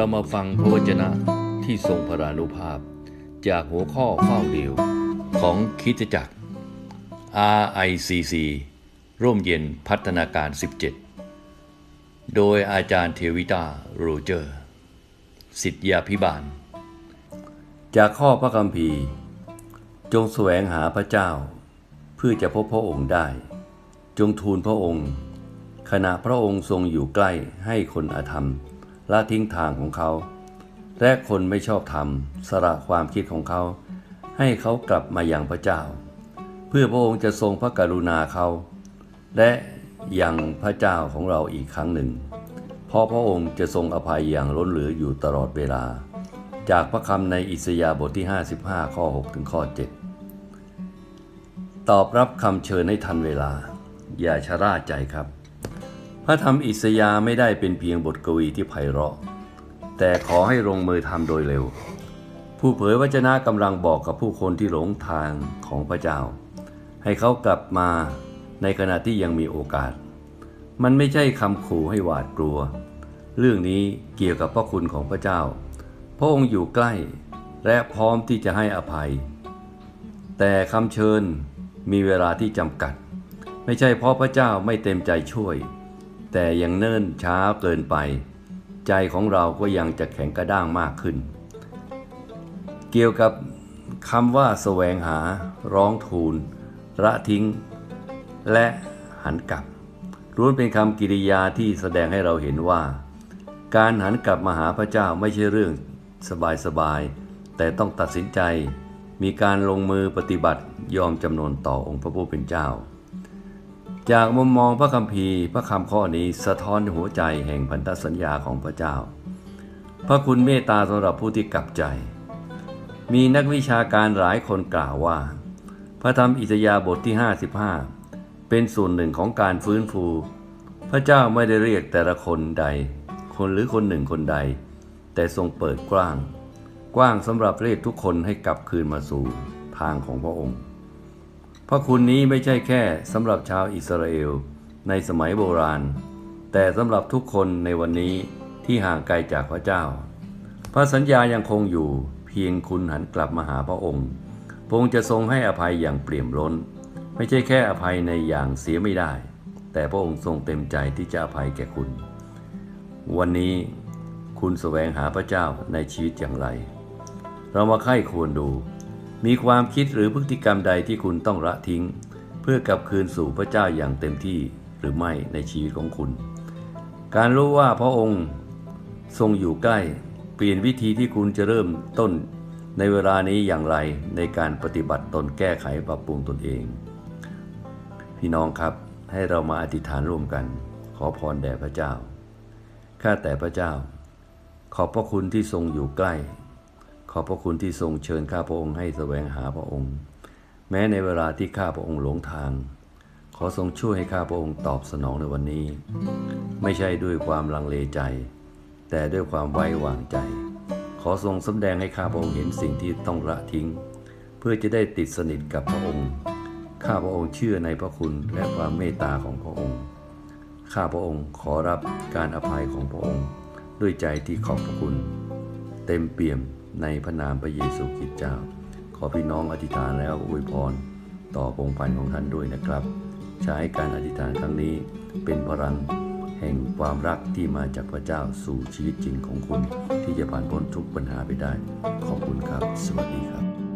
เรามาฟังพระวจนะที่ทรงพรานุภาพ จากหัวข้อเฝ้าเดียวของคิดจักร RICC ร่มเย็นพัฒนาการ 17 โดยอาจารย์เทวิตาโรเจอร์ สิทธยาพิบาล จากข้อพระคัมภีร์ จงแสวงหาพระเจ้า เพื่อจะพบพระองค์ได้ จงทูลพระองค์ ขณะพระองค์ทรงอยู่ใกล้ให้คนอธรรม ละทิ้งทางของเขา และคนไม่ชอบธรรมสละความคิดของเขา ให้เขากลับมาอย่างพระเจ้า เพื่อพระองค์จะทรงพระกรุณาเขา และยังพระเจ้าของเราอีกครั้งหนึ่ง เพราะพระองค์จะทรงอภัยอย่างล้นเหลืออยู่ตลอดเวลา จากพระคำในอิสยาห์บทที่ 55 ข้อ 6 ถึงข้อ 7 ตอบรับคำเชิญให้ทันเวลา อย่าชะล่าใจครับ พระธรรมอิสยาไม่ได้เป็นเพียงบทกวีที่ไพเราะ แต่ขอให้ลงมือทำโดยเร็ว ผู้เผยวจนะกำลังบอกกับผู้คนที่หลงทางของพระเจ้า ให้เขากลับมาในขณะที่ยังมีโอกาส มันไม่ใช่คำขู่ให้หวาดกลัว เรื่องนี้เกี่ยวกับพระคุณของพระเจ้า พระองค์อยู่ใกล้และพร้อมที่จะให้อภัย แต่คำเชิญมีเวลาที่จำกัด ไม่ใช่เพราะพระเจ้าไม่เต็มใจช่วย แต่ยังเนิ่นช้าเกินไป ใจของเราก็ยังจะแข็งกระด้างมากขึ้น เกี่ยวกับคำว่าแสวงหา ร้องทูลละทิ้ง และหันกลับล้วนเป็นคำกิริยาที่แสดงให้เราเห็นว่า การหันกลับมาหาพระเจ้าไม่ใช่เรื่องสบายๆแต่ต้องตัดสินใจ มีการลงมือปฏิบัติยอมจำนนต่อองค์พระผู้เป็นเจ้า จากมุมมองพระคัมภีร์ พระคำข้อนี้สะท้อนหัวใจแห่งพันธสัญญาของพระเจ้า พระคุณเมตตาสำหรับผู้ที่กลับใจ มีนักวิชาการหลายคนกล่าวว่า พระธรรมอิสยาห์บทที่ 55 เป็นส่วนหนึ่งของการฟื้นฟู พระเจ้าไม่ได้เรียกแต่ละคนใด คนหรือคนหนึ่งคนใด แต่ทรงเปิดกว้าง กว้างสำหรับเรียกทุกคนให้กลับคืนมาสู่ทางของพระองค์ พระคุณนี้ไม่ใช่แค่สำหรับชาวอิสราเอลในสมัยโบราณ แต่สำหรับทุกคนในวันนี้ที่ห่างไกลจากพระเจ้า พระสัญญายังคงอยู่เพียงคุณหันกลับมาหาพระองค์ พระองค์จะทรงให้อภัยอย่างเปี่ยมล้น ไม่ใช่แค่อภัยในอย่างเสียไม่ได้ แต่พระองค์ทรงเต็มใจที่จะอภัยแก่คุณ วันนี้คุณแสวงหาพระเจ้าในชีวิตอย่างไร เรามาไข้ควรดู มีความคิดหรือพฤติกรรมใดที่คุณต้องละทิ้ง เพื่อกลับคืนสู่พระเจ้าอย่างเต็มที่หรือไม่ในชีวิตของคุณ การรู้ว่าพระองค์ทรงอยู่ใกล้ เปลี่ยนวิธีที่คุณจะเริ่มต้นในเวลานี้อย่างไรในการปฏิบัติตนแก้ไขปรับปรุงตนเอง พี่น้องครับให้เรามาอธิษฐานร่วมกัน ขอพรแด่พระเจ้า ข้าแต่พระเจ้า ขอบพระคุณที่ทรงอยู่ใกล้ อบพระคุณที่ทรงเชิญข้าพระองค์ให้แสวงหาพระองค์ แม้ในเวลาที่ข้าพระองค์หลงทาง ขอทรงช่วยให้ข้าพระองค์ตอบสนองในวันนี้ ไม่ใช่ด้วยความลังเลใจ แต่ด้วยความไว้วางใจ ขอทรงสำแดงให้ข้าพระองค์เห็นสิ่งที่ต้องละทิ้ง เพื่อจะได้ติดสนิทกับพระองค์ ข้าพระองค์เชื่อในพระคุณและความเมตตาของพระองค์ ข้าพระองค์ขอรับการอภัยของพระองค์ ด้วยใจที่ขอบพระคุณ เต็มเปี่ยม ในพระนามพระเยซูคริสต์เจ้า ขอพี่น้องอธิษฐานแล้วอวยพรต่อพงศ์พันของท่านด้วยนะครับ ใช้การอธิษฐานครั้งนี้เป็นพลังแห่งความรักที่มาจากพระเจ้าสู่ชีวิตจริงของคุณ ที่จะผ่านพ้นทุกปัญหาไปได้ ขอบคุณครับ สวัสดีครับ